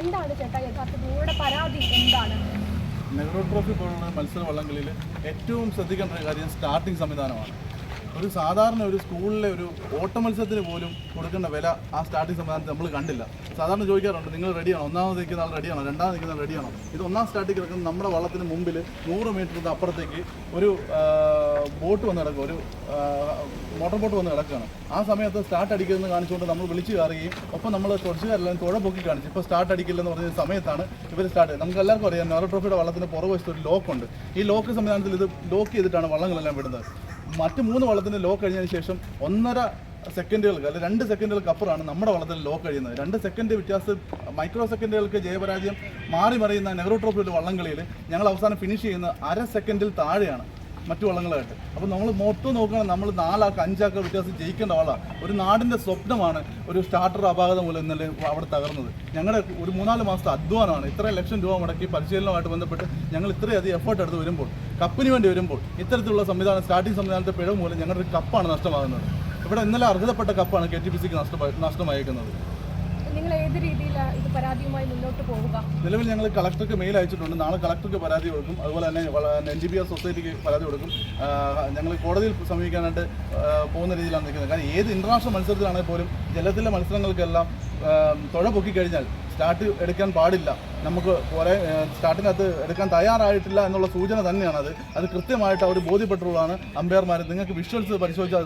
എന്താണ് ചേട്ടാ യഥാർത്ഥത്തിൽ നിങ്ങളുടെ പരാതി എന്താണ്? നെഹ്റു ട്രോഫി പോലുള്ള മത്സര വള്ളംകളിയിൽ ഏറ്റവും ശ്രദ്ധിക്കേണ്ട കാര്യം സ്റ്റാർട്ടിംഗ് സംവിധാനമാണ്. ഒരു സാധാരണ ഒരു സ്കൂളിലെ ഒരു ഓട്ട മത്സരത്തിന് പോലും കൊടുക്കേണ്ട വില ആ സ്റ്റാർട്ടിംഗ് സംവിധാനത്തിൽ നമ്മൾ കണ്ടില്ല. സാധാരണ ചോദിക്കാറുണ്ട് നിങ്ങൾ റെഡിയാണോ ഒന്നാമത് നിൽക്കുന്ന ആൾ റെഡിയാണോ രണ്ടാമത് നിൽക്കുന്ന റെഡിയാണോ ഇത് ഒന്നാം സ്റ്റാർട്ടിൽ കിടക്കുന്ന നമ്മുടെ വള്ളത്തിന് മുമ്പിൽ നൂറ് മീറ്റർ അപ്പുറത്തേക്ക് ഒരു ബോട്ട് വന്ന് കിടക്കും. ഒരു മോട്ടോർ ബോട്ട് വന്ന് കിടക്കുകയാണ്. ആ സമയത്ത് സ്റ്റാർട്ട് അടിക്കുമെന്ന് കാണിച്ചുകൊണ്ട് നമ്മൾ വിളിച്ചു കയറുകയും ഒപ്പം നമ്മൾ തുടച്ചുകാരെല്ലാം തുഴ പൊക്കി കാണിച്ചു ഇപ്പോൾ സ്റ്റാർട്ട് അടിക്കില്ലെന്ന് പറഞ്ഞ സമയത്താണ് ഇവർ സ്റ്റാർട്ട് നമുക്ക് എല്ലാവർക്കും അറിയാം നെഹ്റു ട്രോഫിയുടെ വള്ളത്തിന് പുറകുവശത്ത് ഒരു ലോക്ക് ഉണ്ട്. ഈ ലോക്ക് സംവിധാനത്തിൽ ഇത് ലോക്ക് ചെയ്തിട്ടാണ് വള്ളങ്ങളെല്ലാം വിടുന്നത്. മറ്റ് മൂന്ന് വള്ളത്തിന്റെ ലോക്ക് കഴിഞ്ഞതിന് ശേഷം ഒന്നര സെക്കൻഡുകൾക്ക് അല്ലെങ്കിൽ രണ്ട് സെക്കൻഡുകൾക്ക് അപ്പുറമാണ് നമ്മുടെ വള്ളത്തിൽ ലോക്ക് കഴിയുന്നത്. രണ്ട് സെക്കൻഡ് വ്യത്യാസം മൈക്രോ സെക്കൻഡുകൾക്ക് ജയപരാജയം മാറി മറിയുന്ന നെഹ്റു ട്രോഫിയുടെ വള്ളംകളിയിൽ ഞങ്ങൾ അവസാനം ഫിനിഷ് ചെയ്യുന്നത് അര സെക്കൻഡിൽ താഴെയാണ്. മറ്റു വള്ളങ്ങളായിട്ട്. അപ്പോൾ നമ്മൾ മൊത്തം നോക്കുകയാണെങ്കിൽ നമ്മൾ നാലാൾക്ക് അഞ്ചാൾക്ക് വ്യത്യാസം ജയിക്കേണ്ട ആളാണ് ഒരു നാടിന്റെ സ്വപ്നമാണ് ഒരു സ്റ്റാർട്ടർ അപാകത മൂലം ഇന്നലെ അവിടെ തകർന്നത്. ഞങ്ങളുടെ ഒരു മൂന്നാൽ മാസത്തെ അധ്വാനമാണ്. ഇത്രയും ലക്ഷം രൂപ മുടക്കി പരിശീലനവുമായിട്ട് ബന്ധപ്പെട്ട് ഞങ്ങൾ ഇത്രയധികം എഫേർട്ട് എടുത്ത് വരുമ്പോൾ കപ്പിന് വേണ്ടി വരുമ്പോൾ ഇത്തരത്തിലുള്ള സംവിധാനം സ്റ്റാർട്ടിംഗ് സംവിധാനത്തെ പിഴവ് മൂലം ഞങ്ങളുടെ ഒരു കപ്പാണ് നഷ്ടമാകുന്നത്. ഇവിടെ ഇന്നലെ അർഹതപ്പെട്ട കപ്പാണ് കെ ടി പി സിക്ക് നഷ്ടമായി നഷ്ടമായേക്കുന്നത്. നിങ്ങൾ ഏത് രീതിയിലാണ് ഇത് പരാതിയുമായി മുന്നോട്ട് പോവുക? നിലവിൽ ഞങ്ങൾ കളക്ടർക്ക് മെയിൽ അയച്ചിട്ടുണ്ട്. നാളെ കളക്ടർക്ക് പരാതി കൊടുക്കും. അതുപോലെ തന്നെ എൻ ജി ബി ആർ സൊസൈറ്റിക്ക് പരാതി കൊടുക്കും. ഞങ്ങൾ കോടതിയിൽ സമീപിക്കാനായിട്ട് പോകുന്ന രീതിയിലാണ് നിൽക്കുന്നത്. കാരണം ഏത് ഇന്റർനാഷണൽ മത്സരത്തിലാണെങ്കിൽ പോലും ജലത്തിലെ മത്സരങ്ങൾക്കെല്ലാം തുഴ തുഴ പൊക്കിക്കഴിഞ്ഞാൽ സ്റ്റാർട്ട് എടുക്കാൻ പാടില്ല. നമുക്ക് കുറേ സ്റ്റാർട്ടിനകത്ത് എടുക്കാൻ തയ്യാറായിട്ടില്ല എന്നുള്ള സൂചന തന്നെയാണ് അത് അത് കൃത്യമായിട്ട് അവർ ബോധ്യപ്പെട്ടുള്ളതാണ് അമ്പയർമാർ നിങ്ങൾക്ക് വിഷ്വൽസ് പരിശോധിച്ചാൽ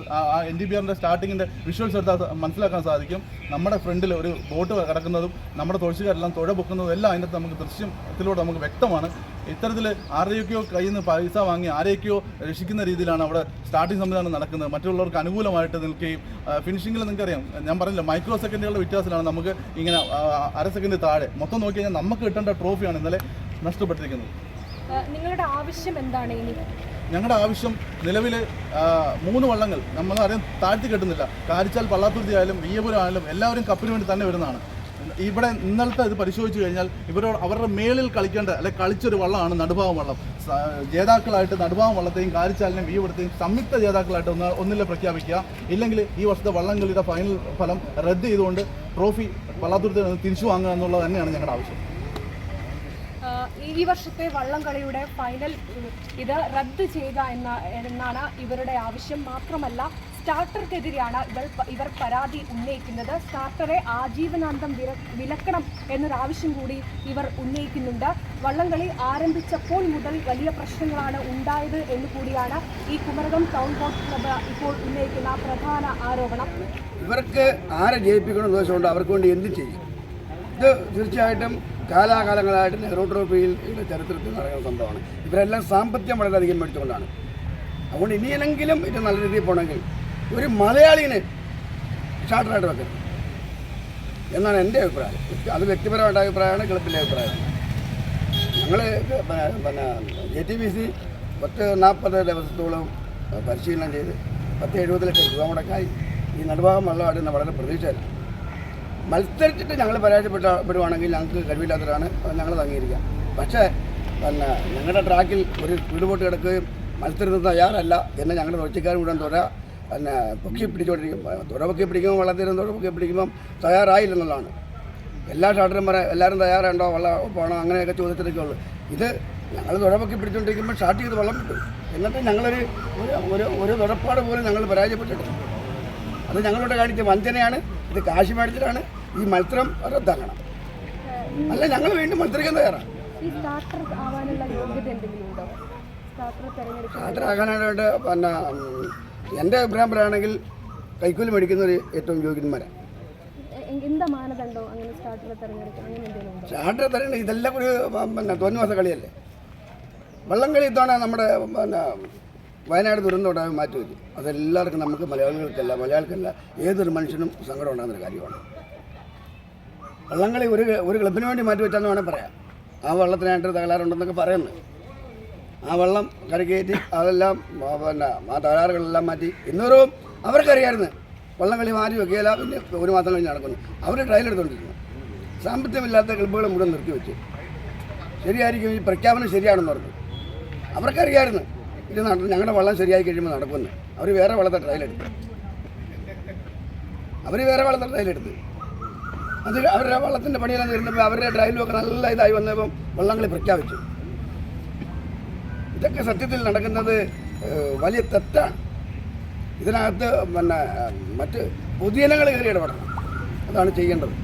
എൻ ഡി ബി ആറിന്റെ സ്റ്റാർട്ടിങ്ങിന്റെ വിഷ്വൽസ് എടുത്താൽ മനസ്സിലാക്കാൻ സാധിക്കും. നമ്മുടെ ഫ്രണ്ടിൽ ഒരു ബോട്ട് കിടക്കുന്നതും നമ്മുടെ തുഴച്ചുകാരെല്ലാം തുഴ പൊക്കുന്നതും എല്ലാം അതിനകത്ത് നമുക്ക് ദൃശ്യത്തിലൂടെ നമുക്ക് വ്യക്തമാണ്. ഇത്തരത്തിൽ ആരെയൊക്കെയോ കയ്യിൽ നിന്ന് പൈസ വാങ്ങി ആരെയൊക്കെയോ രക്ഷിക്കുന്ന രീതിയിലാണ് അവിടെ സ്റ്റാർട്ടിംഗ് സംവിധാനം നടക്കുന്നത്. മറ്റുള്ളവർക്ക് അനുകൂലമായിട്ട് നിൽക്കുകയും ഫിനിഷിങ്ങിൽ നിങ്ങൾക്കറിയാം ഞാൻ പറഞ്ഞില്ല മൈക്രോ സെക്കൻഡുകളുടെ വ്യത്യാസത്തിലാണ് നമുക്ക് ഇങ്ങനെ അര സെക്കൻഡ് താഴെ. മൊത്തം നോക്കി കഴിഞ്ഞാൽ നമുക്ക് കിട്ടേണ്ട ട്രോഫിയാണ് ഇന്നലെ നഷ്ടപ്പെട്ടിരിക്കുന്നത്. നിങ്ങളുടെ ആവശ്യം എന്താണ് ഇനി? ഞങ്ങളുടെ ആവശ്യം നിലവിൽ മൂന്ന് വള്ളങ്ങൾ നമ്മൾ അറിയാൻ താഴ്ത്തി കെട്ടുന്നില്ല. കാരിച്ചാൽ പള്ളാത്തുരുത്തി ആയാലും വിയ്യപുരം ആയാലും എല്ലാവരും കപ്പിന് വേണ്ടി തന്നെ വരുന്നതാണ്. ഇവിടെ ഇന്നലത്തെ ഇത് പരിശോധിച്ച് കഴിഞ്ഞാൽ ഇവരോട് അവരുടെ മേളിൽ കളിക്കേണ്ട അല്ലെ കളിച്ചൊരു വള്ളമാണ് നടുഭാവം വള്ളം. ജേതാക്കളായിട്ട് നടുഭാവം വള്ളത്തെയും കാരിച്ചാലിനെയും വിയ്യപുരത്തെയും സംയുക്ത ജേതാക്കളായിട്ട് ഒന്ന് ഒന്നിലെ പ്രഖ്യാപിക്കുക. ഇല്ലെങ്കിൽ ഈ വർഷത്തെ വള്ളംകളിയുടെ ഫൈനൽ ഫലം റദ്ദ് ചെയ്തുകൊണ്ട് ട്രോഫി പള്ളാത്തുരുത്തിൽ നിന്ന് തിരിച്ചു വാങ്ങുക എന്നുള്ളത് തന്നെയാണ് ഞങ്ങളുടെ ആവശ്യം. ഈ വർഷത്തെ വള്ളംകളിയുടെ ഫൈനൽ ഇത് റദ്ദ് ചെയ്യുക എന്ന എന്നാണ് ഇവരുടെ ആവശ്യം. മാത്രമല്ല സ്റ്റാർട്ടർക്കെതിരെയാണ് ഇവർ ഇവർ പരാതി ഉന്നയിക്കുന്നത്. സ്റ്റാർട്ടറെ ആജീവനാന്തം വില വിലക്കണം എന്നൊരാവശ്യം കൂടി ഇവർ ഉന്നയിക്കുന്നുണ്ട്. വള്ളംകളി ആരംഭിച്ചപ്പോൾ മുതൽ വലിയ പ്രശ്നങ്ങളാണ് ഉണ്ടായത് എന്ന് കൂടിയാണ് ഈ കുമരകം ടൗൺ ബോട്ട് ക്ലബ് ഇപ്പോൾ ഉന്നയിക്കുന്ന പ്രധാന ആരോപണം. ഇവർക്ക് ആരെ ജയിപ്പിക്കണം എന്ന് വെച്ചുകൊണ്ട് അവർക്ക് വേണ്ടി എന്ത് ചെയ്യും? ഇത് തീർച്ചയായിട്ടും കാലാകാലങ്ങളായിട്ട് നെഹ്റു ട്രോഫിയിൽ ചരിത്രത്തിൽ നടക്കുന്ന സംഭവമാണ്. ഇവരെല്ലാം സാമ്പത്തികം വളരെയധികം മേടിച്ചുകൊണ്ടാണ്. അതുകൊണ്ട് ഇനിയെങ്കിലും ഇത് നല്ല രീതിയിൽ പോകണമെങ്കിൽ ഒരു മലയാളിനെ ഷാർട്ടറായിട്ട് വെക്കരുത്. എന്നാണ് എന്റെ അഭിപ്രായം. അത് വ്യക്തിപരമായിട്ട് അഭിപ്രായമാണ് ക്ലബിന്റെ അഭിപ്രായം ഞങ്ങൾ പിന്നെ ജെ ടി ബി സി പത്ത് നാൽപ്പത് ദിവസത്തോളം പരിശീലനം ചെയ്ത് പത്ത് എഴുപത് ലക്ഷം രൂപ മുടക്കായി ഈ നടുഭാഗം വെള്ളമായിട്ട് വളരെ പ്രതീക്ഷയില്ല മത്സരിച്ചിട്ട് ഞങ്ങൾ പരാജയപ്പെട്ട പെടുവാണെങ്കിൽ ഞങ്ങൾക്ക് കഴിവില്ലാത്തവരാണ്. ഞങ്ങൾ അംഗീകരിക്കാം. പക്ഷേ പിന്നെ ഞങ്ങളുടെ ട്രാക്കിൽ ഒരു സ്പീഡ് ബോട്ട് കിടക്കുകയും മത്സരത്തിന് തയ്യാറല്ല എന്നെ ഞങ്ങളുടെ തൊഴിൽക്കാർ മുഴുവൻ തുര പിന്നെ പൊക്കി പിടിച്ചുകൊണ്ടിരിക്കും തുര പൊക്കി പിടിക്കുമ്പോൾ വള്ളത്തിലും തുര പൊക്കി പിടിക്കുമ്പം തയ്യാറായില്ലെന്നുള്ളതാണ്. എല്ലാ പറയാം എല്ലാവരും തയ്യാറുണ്ടോ? വള്ള പോകണോ അങ്ങനെയൊക്കെ ചോദിച്ചിട്ടൊക്കെ ഉള്ളൂ ഇത് ഞങ്ങൾ തുഴപ്പൊക്കി പിടിച്ചുകൊണ്ടിരിക്കുമ്പോൾ ഷാർട്ട് ചെയ്ത് വെള്ളം കിട്ടും എന്നിട്ട് ഞങ്ങളൊരു ഒരു ഒരു തുഴപ്പാട് പോലും ഞങ്ങൾ പരാജയപ്പെട്ടിട്ടില്ല. അത് ഞങ്ങളോട് കാണിച്ച വഞ്ചനയാണ് ഇത് കാശ് മേടിച്ചിട്ടാണ് ഈ മത്സരം റദ്ദാക്കണം. അല്ല ഞങ്ങൾ വീണ്ടും മത്സരിക്കാൻ തയ്യാറാണ്. സ്റ്റാർട്ടർ സ്റ്റാർട്ടർ ഷാട്ടറാകാനായിട്ട് പിന്നെ എന്റെ അഭിപ്രായം പറയുകയാണെങ്കിൽ കൈക്കൂലി മേടിക്കുന്നവർ ഏറ്റവും യോഗ്യന്മാരാണ് ഷാട്ടർ തരണം ഇതെല്ലാം ഒരു പിന്നെ തോന്നുമാസ കളിയല്ലേ? വള്ളംകളി ഇത്തവണ നമ്മുടെ പിന്നെ വയനാട് ദുരന്തമുണ്ടായി മാറ്റി വെച്ചു അതെല്ലാവർക്കും നമുക്ക് മലയാളികൾക്കല്ല മലയാളിക്കല്ല ഏതൊരു മനുഷ്യനും സങ്കടം ഉണ്ടാകുന്ന കാര്യമാണ്. വള്ളംകളി ഒരു ഒരു ക്ലബിന് വേണ്ടി മാറ്റി വെച്ചാന്ന് വേണേൽ പറയാം. ആ വള്ളത്തിനായിട്ട് തകരാറുണ്ടെന്നൊക്കെ പറയുന്നത് ആ വെള്ളം കരകയറ്റി അതെല്ലാം പിന്നെ ആ തകരാറുകളെല്ലാം മാറ്റി. ഇന്നൊരു അവർക്കറിയായിരുന്നു വള്ളംകളി മാറ്റി വെക്കുകയില്ല പിന്നെ ഒരു മാസം കഴിഞ്ഞ് നടക്കുന്നു. അവർ ട്രയൽ എടുത്തുകൊണ്ടിരുന്നു സാമ്പത്തികമില്ലാത്ത ക്ലബ്ബുകൾ മുഴുവൻ നിർത്തി വെച്ചു ശരിയായിരിക്കും ഈ പ്രഖ്യാപനം ശരിയാണെന്ന് പറഞ്ഞു അവർക്കറിയായിരുന്നു ഇത് ഞങ്ങളുടെ വള്ളം ശരിയായി കഴിയുമ്പോൾ നടക്കുന്നു അവർ വേറെ വള്ളത്തെ ട്രയലെടുത്തു അവർ വേറെ വള്ളത്തെ ട്രയലെടുത്ത് അത് അവരുടെ വള്ളത്തിന്റെ പണിയെല്ലാം തീർന്നപ്പോൾ അവരുടെ ഡ്രൈവിലൊക്കെ നല്ല ഇതായി വന്നപ്പോൾ വള്ളംകളി പ്രഖ്യാപിച്ചു. ഇതൊക്കെ സത്യത്തിൽ നടക്കുന്നത് വലിയ തെറ്റാണ്. ഇതിനകത്ത് പിന്നെ മറ്റ് പൊതുജനങ്ങൾ കയറി ഇടപെടണം. അതാണ് ചെയ്യേണ്ടത്.